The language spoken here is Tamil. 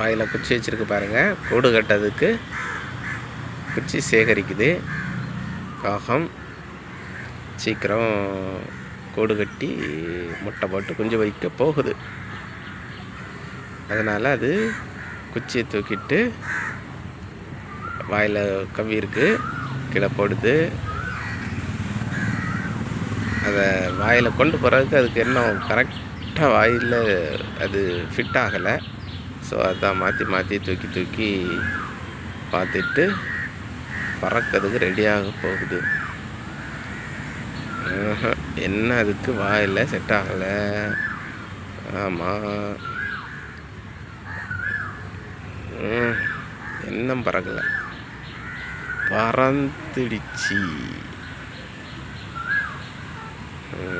வாயில் குச்சி வச்சுருக்கு பாருங்கள் கூடு கட்டதுக்கு குச்சி சேகரிக்குது. காகம் சீக்கிரம் கூடு கட்டி முட்டை போட்டு குஞ்சு வைக்க போகுது. அதனால் அது குச்சியை தூக்கிட்டு வாயில் கவ்விருக்கு கீழே போடுது. அதை வாயில் கொண்டு போகிறதுக்கு அதுக்கு என்ன கரெக்டாக வாயில் அது ஃபிட் ஆகலை. ஸோ அதான் மாற்றி மாற்றி தூக்கி தூக்கி பார்த்துட்டு பறக்கிறதுக்கு ரெடியாக போகுது. என்ன அதுக்கு வாயில் செட் ஆகலை. ஆமாம் இன்னும் பறக்கலை. பறந்துடுச்சு. ம்.